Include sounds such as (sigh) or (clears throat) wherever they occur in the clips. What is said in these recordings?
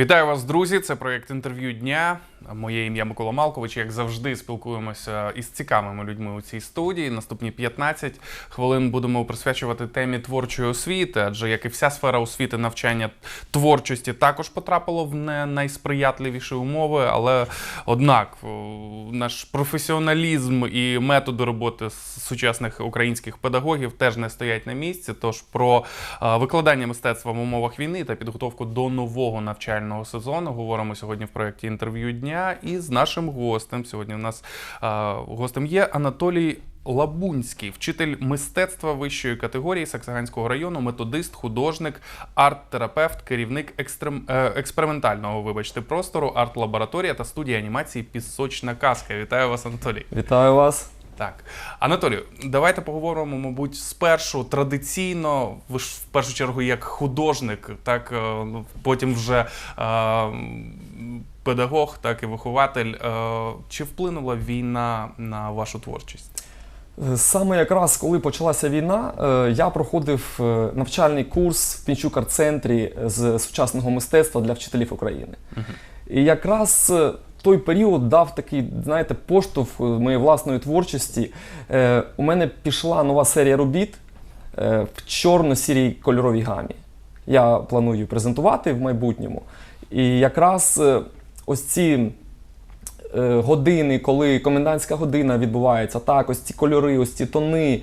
Вітаю вас, друзі! Це проєкт інтерв'ю дня. Моє ім'я Микола Малкович. Як завжди, спілкуємося із цікавими людьми у цій студії. Наступні 15 хвилин будемо присвячувати темі творчої освіти, адже як і вся сфера освіти, навчання творчості також потрапило в не найсприятливіші умови. Але однак наш професіоналізм і методи роботи сучасних українських педагогів теж не стоять на місці. Тож про е, викладання мистецтва в умовах війни та підготовку до нового навчального сезону говоримо сьогодні в проєкті інтерв'ю дня. І з нашим гостем сьогодні у нас а, гостем є Анатолій. Лабунський, вчитель мистецтва вищої категорії Саксаганського району, методист, художник, арт-терапевт, керівник екстрем... е, експериментального, вибачте, простору, арт-лабораторія та студія анімації Пісочна казка. Вітаю вас, Анатолій. Вітаю вас. Так, Анатолію, давайте поговоримо, мабуть, спершу традиційно. Ви ж в першу чергу як художник, так е, ну, потім вже е, педагог, так і вихователь. Е, Чи вплинула війна на вашу творчість? Е, Саме якраз коли почалася війна, е, я проходив навчальний курс в Пінчук арт-центрі з сучасного мистецтва для вчителів України. І якраз той період дав такий, знаєте, поштовх моєї власної творчості. Е, У мене пішла нова серія робіт е, в чорно-сірій кольоровій гамі. Я планую презентувати в майбутньому. І якраз е, ось ці е, години, коли комендантська година відбувається, так, ось ці кольори, ось ці тони,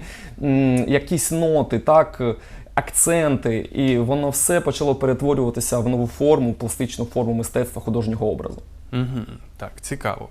якісь ноти, так, е, акценти, і воно все почало перетворюватися в нову форму, пластичну форму мистецтва художнього образу. Угу, так, цікаво.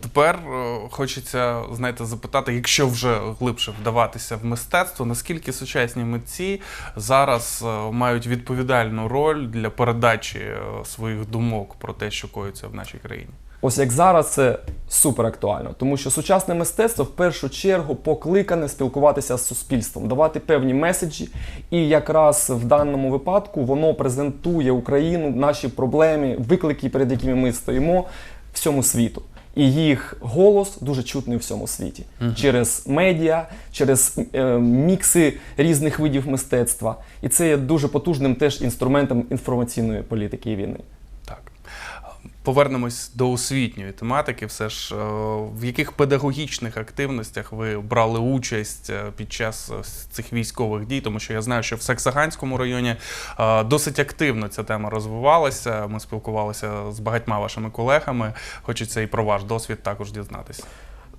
Тепер е, хочеться, знаєте, запитати, якщо вже глибше вдаватися в мистецтво, наскільки сучасні митці зараз е, мають відповідальну роль для передачі е, своїх думок про те, що коїться в нашій країні? Ось як зараз це супер актуально, тому що сучасне мистецтво в першу чергу покликане спілкуватися з суспільством, давати певні меседжі, і якраз в даному випадку воно презентує Україну, наші проблеми, виклики, перед якими ми стоїмо всьому світу. І їх голос дуже чутний у всьому світі через медіа, через е, мікси різних видів мистецтва. І це є дуже потужним теж інструментом інформаційної політики і війни. Повернемось до освітньої тематики. Все ж, е, в яких педагогічних активностях ви брали участь е, під час е, цих військових дій? Тому що я знаю, що в Саксаганському районі досить активно ця тема розвивалася. Ми спілкувалися з багатьма вашими колегами. Хочеться і про ваш досвід також дізнатися.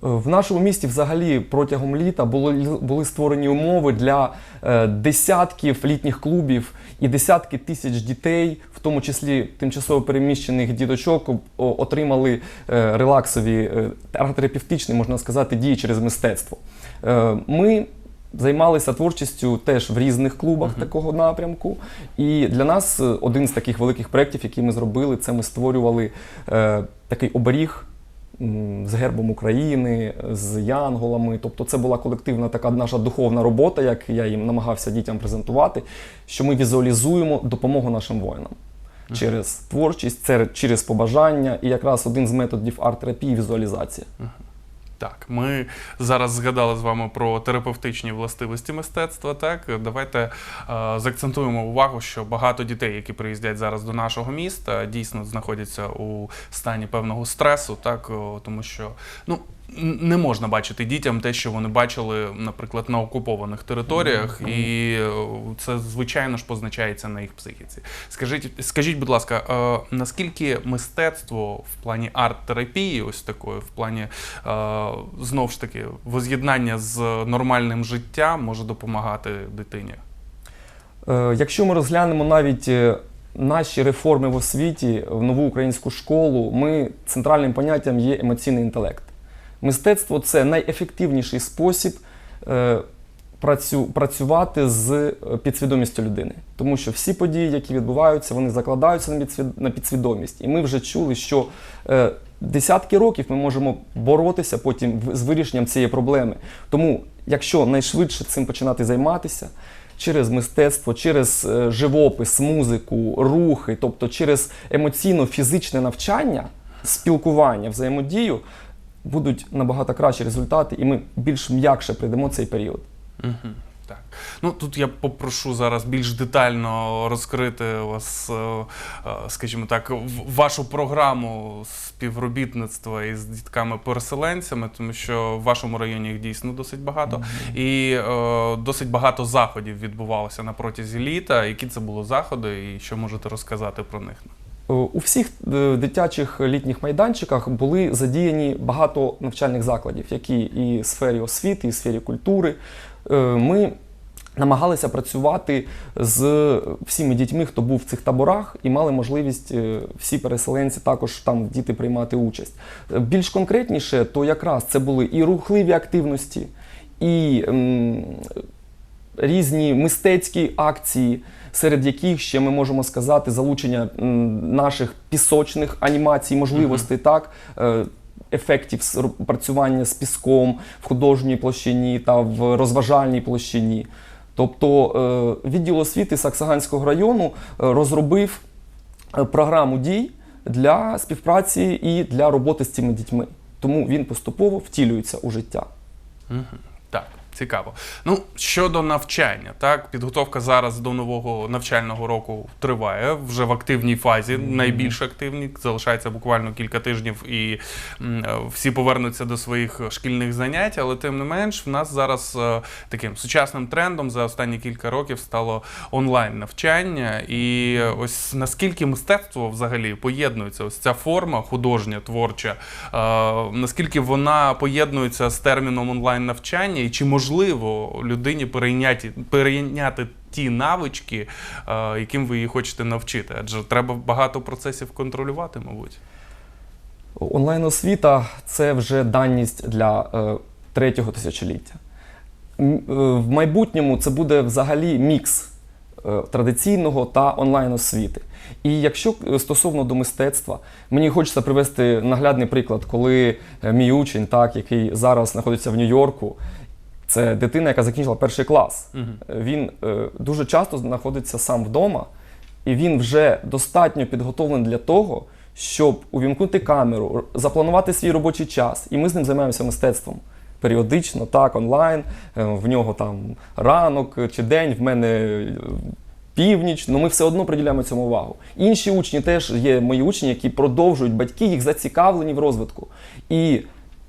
В нашому місті взагалі протягом літа були, були створені умови для е, десятків літніх клубів і десятки тисяч дітей, в тому числі тимчасово переміщених діточок, отримали е, релаксові е, арт-терапевтичні, можна сказати, дії через мистецтво. Е, ми займалися творчістю теж в різних клубах такого напрямку. І для нас е, один з таких великих проєктів, які ми зробили, це ми створювали е, такий оберіг з гербом України, з янголами. Тобто це була колективна така наша духовна робота, як я їм намагався дітям презентувати, що ми візуалізуємо допомогу нашим воїнам. Через творчість, через побажання, і якраз один з методів арт-терапії візуалізація. Так, ми зараз згадали з вами про терапевтичні властивості мистецтва. Так, давайте е, заакцентуємо увагу, що багато дітей, які приїздять зараз до нашого міста, дійсно знаходяться у стані певного стресу, так тому що ну. Не можна бачити дітям те, що вони бачили, наприклад, на окупованих територіях, і е, це звичайно ж позначається на їх психіці. Скажіть, скажіть, будь ласка, е, наскільки мистецтво в плані арт-терапії, ось такої, в плані е, знову ж таки воз'єднання з нормальним життям може допомагати дитині? Е, Якщо ми розглянемо навіть наші реформи в освіті, в нову українську школу, ми центральним поняттям є емоційний інтелект. Мистецтво це найефективніший спосіб е, працювати з е, підсвідомістю людини. Тому що всі події, які відбуваються, вони закладаються на, підсвідомість. І ми вже чули, що е, десятки років ми можемо боротися потім з вирішенням цієї проблеми. Тому, якщо найшвидше цим починати займатися, через мистецтво, через живопис, музику, рухи, тобто через емоційно-фізичне навчання, спілкування, взаємодію, будуть набагато кращі результати, і ми більш м'якше прийдемо цей період. Угу. Так. Ну тут я попрошу зараз більш детально розкрити вас, е, е, скажімо так, вашу програму співробітництва із дітками-переселенцями, тому що в вашому районі їх дійсно досить багато. І е, досить багато заходів відбувалося на протязі літа. Які це були заходи, і що можете розказати про них? Е, У всіх е, дитячих літніх майданчиках були задіяні багато навчальних закладів, які і в сфері освіти, і в сфері культури. Е, Ми намагалися працювати з всіми дітьми, хто був в цих таборах, і мали можливість всі переселенці також там діти приймати участь. Більш конкретніше, то якраз це були і рухливі активності, і різні мистецькі акції, серед яких ще ми можемо сказати залучення наших пісочних анімацій, можливостей, так. е, Ефектів працювання з піском в художній площині та в розважальній площині. Тобто е, відділ освіти Саксаганського району е, розробив програму дій для співпраці і для роботи з цими дітьми. Тому він поступово втілюється у життя. Цікаво. Ну, щодо навчання, так, підготовка зараз до нового навчального року триває вже в активній фазі, найбільш активній. Залишається буквально кілька тижнів, і е, всі повернуться до своїх шкільних занять. Але тим не менш, в нас зараз е, таким сучасним трендом за останні кілька років стало онлайн навчання. І ось наскільки мистецтво взагалі поєднується, ось ця форма художня, творча, е, наскільки вона поєднується з терміном онлайн навчання, і чи можливо людині перейняти, перейняти ті навички, е, яким ви її хочете навчити? Адже треба багато процесів контролювати, мабуть. Онлайн-освіта це вже даність для е, третього тисячоліття. Е, В майбутньому це буде взагалі мікс традиційного та онлайн-освіти. І якщо стосовно до мистецтва, мені хочеться привести наглядний приклад, коли мій учень, так, який зараз знаходиться в Нью-Йорку, це дитина, яка закінчила перший клас. Мгм. Він е, дуже часто знаходиться сам вдома, і він вже достатньо підготовлений для того, щоб увімкнути камеру, запланувати свій робочий час. І ми з ним займаємося мистецтвом. Періодично, так, онлайн. Е, В нього там ранок чи день, в мене е, північ, але ми все одно приділяємо цьому увагу. Інші учні теж є мої учні, які продовжують, батьки їх зацікавлені в розвитку. І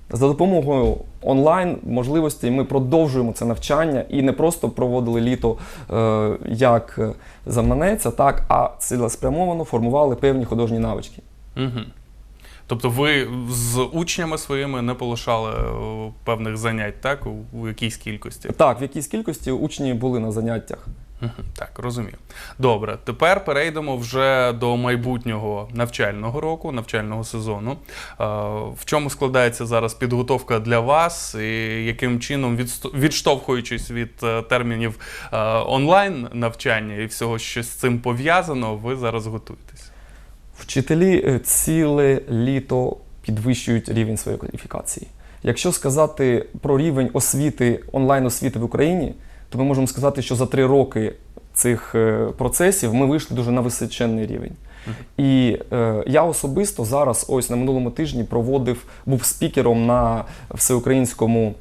за допомогою онлайн можливостей ми продовжуємо це навчання і не просто проводили літо е, як е, заманеться, так, а цілеспрямовано формували певні художні навички. Угу. Тобто ви з учнями своїми не полишали е, певних занять, так? У, у якійсь кількості? Так, в якійсь кількості учні були на заняттях. Мгм, Так, розумію. Добре, тепер перейдемо вже до майбутнього навчального року, навчального сезону. Е, В чому складається зараз підготовка для вас, і яким чином, відсто- відштовхуючись від е, термінів онлайн навчання і всього, що з цим пов'язано, ви зараз готуєтесь? Вчителі е, ціле літо підвищують рівень своєї кваліфікації. Якщо сказати про рівень освіти, онлайн-освіти в Україні, то ми можемо сказати, що за три роки цих е, процесів ми вийшли дуже на височенний рівень. І е, я особисто зараз, ось на минулому тижні, проводив, був спікером на всеукраїнському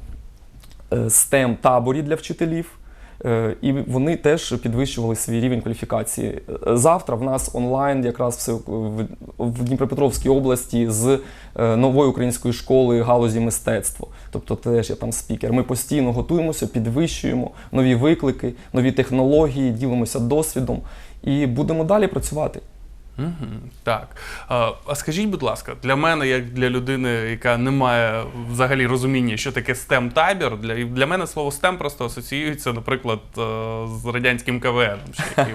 е, STEM таборі для вчителів. Е, І вони теж підвищували свій рівень кваліфікації. Е, Завтра в нас онлайн, якраз все в- Дніпропетровській області з е, нової української школи галузі мистецтво. Тобто теж я там спікер. Ми постійно готуємося, підвищуємо нові виклики, нові технології, ділимося досвідом і будемо далі працювати. Угу, так. А, скажіть, будь ласка, для мене, як для людини, яка не має взагалі розуміння, що таке stem табір для, для мене слово STEM просто асоціюється, наприклад, е, з радянським КВН. (laughs)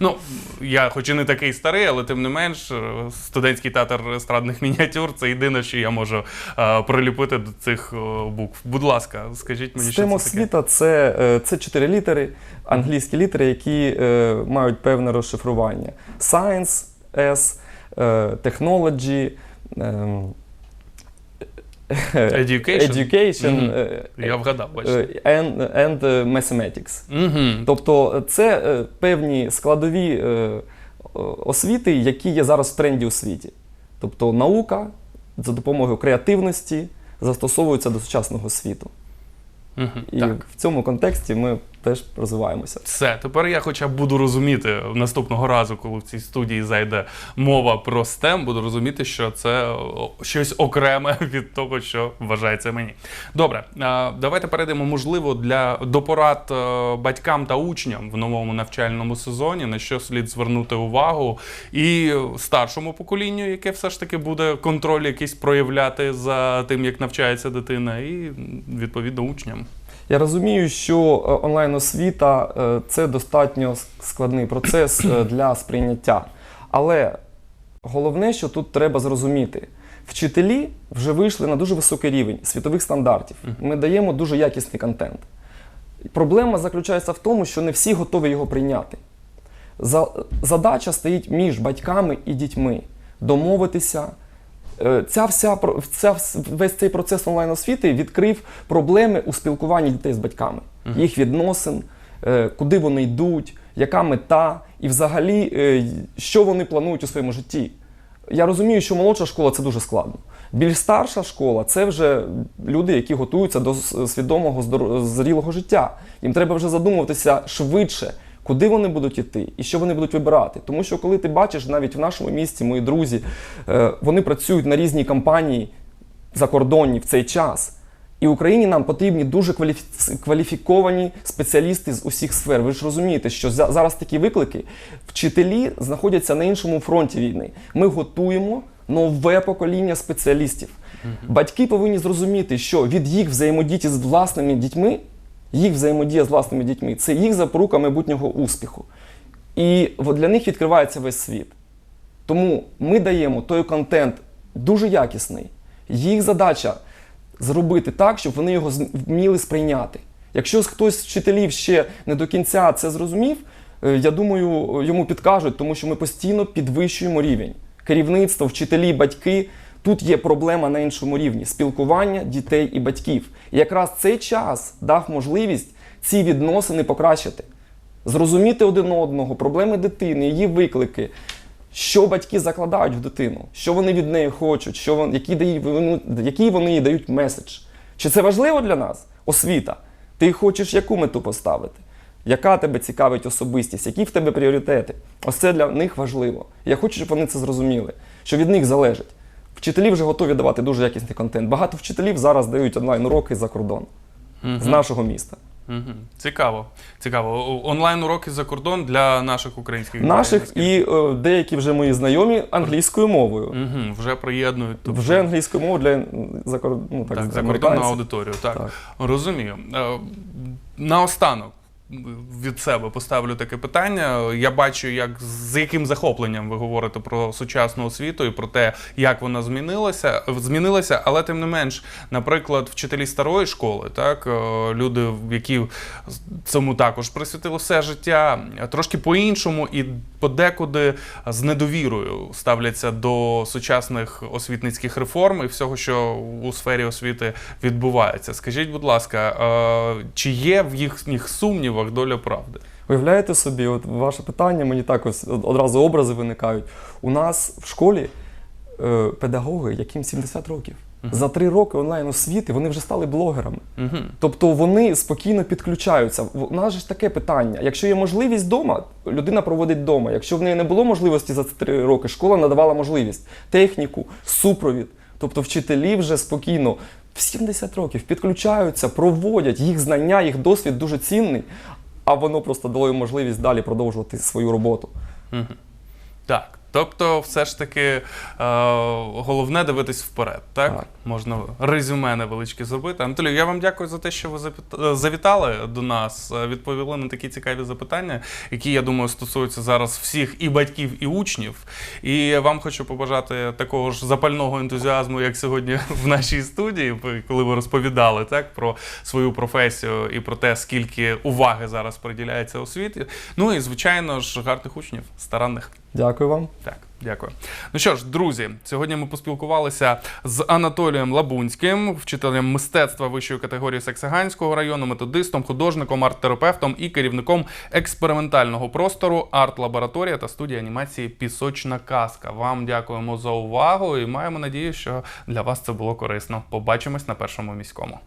Ну, я хоч і не такий старий, але тим не менш, е, студентський театр естрадних мініатюр це єдине, що я можу е, приліпити до цих букв. Будь ласка, скажіть мені, що STEM це таке. освіта це, це чотири літери, англійські літери, які е, мають певне розшифрування. Science, S, е, Technology, ем, Education? education Мгм. е, Я вгадав, бачите. е, and, and е, Mathematics. Угу. Тобто це е, певні складові е, освіти, які є зараз в тренді у світі. Тобто наука за допомогою креативності застосовується до сучасного світу. Угу. І Так. в цьому контексті ми теж розвиваємося. Все, тепер я хоча б буду розуміти наступного разу, коли в цій студії зайде мова про STEM, буду розуміти, що це щось окреме (laughs) від того, що вважається мені. Добре, давайте перейдемо, можливо, для до порад е, батькам та учням в новому навчальному сезоні, на що слід звернути увагу, і старшому поколінню, яке все ж таки буде контроль якийсь проявляти за тим, як навчається дитина, і відповідно учням. Я розумію, що е, онлайн-освіта е, це достатньо складний процес е, (clears throat) для сприйняття. Але головне, що тут треба зрозуміти, вчителі вже вийшли на дуже високий рівень світових стандартів. Ми даємо дуже якісний контент. Проблема заключається в тому, що не всі готові його прийняти. Задача стоїть між батьками і дітьми домовитися. Е, Ця вся, ця, весь цей процес онлайн-освіти відкрив проблеми у спілкуванні дітей з батьками, їх відносин, е, куди вони йдуть, яка мета і взагалі, е, що вони планують у своєму житті. Я розумію, що молодша школа це дуже складно. Більш старша школа це вже люди, які готуються до свідомого зрілого життя. Їм треба вже задумуватися швидше, куди вони будуть іти і що вони будуть вибирати. Тому що коли ти бачиш навіть в нашому місті, мої друзі, е, вони працюють на різній кампанії закордонні в цей час. І Україні нам потрібні дуже кваліфіковані спеціалісти з усіх сфер. Ви ж розумієте, що за- зараз такі виклики. Вчителі знаходяться на іншому фронті війни. Ми готуємо нове покоління спеціалістів. Батьки повинні зрозуміти, що від їх взаємодії з власними дітьми, їх взаємодія з власними дітьми це їх запорука майбутнього успіху. І для них відкривається весь світ. Тому ми даємо той контент дуже якісний. Їх задача зробити так, щоб вони його вміли сприйняти. Якщо хтось з вчителів ще не до кінця це зрозумів, е, я думаю, йому підкажуть, тому що ми постійно підвищуємо рівень. Керівництво, вчителі, батьки. Тут є проблема на іншому рівні спілкування дітей і батьків. І якраз цей час дав можливість ці відносини покращити зрозуміти один одного, проблеми дитини, її виклики, що батьки закладають в дитину, що вони від неї хочуть, що вон, який, дає, вони- вони їй дають меседж. Чи це важливо для нас? Освіта. Ти хочеш яку мету поставити? Яка тебе цікавить особистість, які в тебе пріоритети? Ось це для них важливо. Я хочу, щоб вони це зрозуміли, що від них залежить. Вчителі вже готові давати дуже якісний контент. Багато вчителів зараз дають онлайн-уроки за кордон, з нашого міста. Угу. Цікаво. Цікаво. Онлайн уроки за кордон для наших українських Наших і е, деякі вже мої знайомі англійською мовою. Мгм, вже приєднують. тобто, Вже англійською мовою для закор... ну, так, так, з- закордонну аудиторію. Так. Так. Розумію. Е, Наостанок від себе поставлю таке питання. Я бачу, як з яким захопленням ви говорите про сучасну освіту і про те, як вона змінилася, змінилася, але тим не менш, наприклад, вчителі старої школи, так е, люди, які цьому також присвятили все життя, трошки по-іншому і подекуди з недовірою ставляться до сучасних освітницьких реформ і всього, що у сфері освіти відбувається. Скажіть, будь ласка, е, чи є в їхніх сумнівах доля правди? Уявляєте собі, от ваше питання, мені так ось одразу образи виникають. У нас в школі е, педагоги, яким 70 років. За три роки онлайн-освіти вони вже стали блогерами. Угу. Тобто вони спокійно підключаються. У нас же ж таке питання. Якщо є можливість вдома, людина проводить вдома. Якщо в неї не було можливості за три роки, школа надавала можливість техніку, супровід. Тобто вчителі вже спокійно в 70 років підключаються, проводять їх знання, їх досвід дуже цінний, а воно просто дало їм можливість далі продовжувати свою роботу. Угу. Так. Тобто, все ж таки, е, головне дивитись вперед, так? Так. Можна резюме невеличке зробити. Анатолій, я вам дякую за те, що ви е, завітали до нас, е, відповіли на такі цікаві запитання, які, я думаю, стосуються зараз всіх і батьків, і учнів. І вам хочу побажати такого ж запального ентузіазму, як сьогодні в нашій студії, коли ви розповідали так, про свою професію і про те, скільки уваги зараз приділяється освіті. Ну і, звичайно ж, гарних учнів, старанних. Дякую вам. Дякую. Ну що ж, друзі, сьогодні ми поспілкувалися з Анатолієм Лабунським, вчителем мистецтва вищої категорії Саксаганського району, методистом, художником, арт-терапевтом і керівником експериментального простору, арт-лабораторія та студія анімації Пісочна казка. Вам дякуємо за увагу і маємо надію, що для вас це було корисно. Побачимось на першому міському.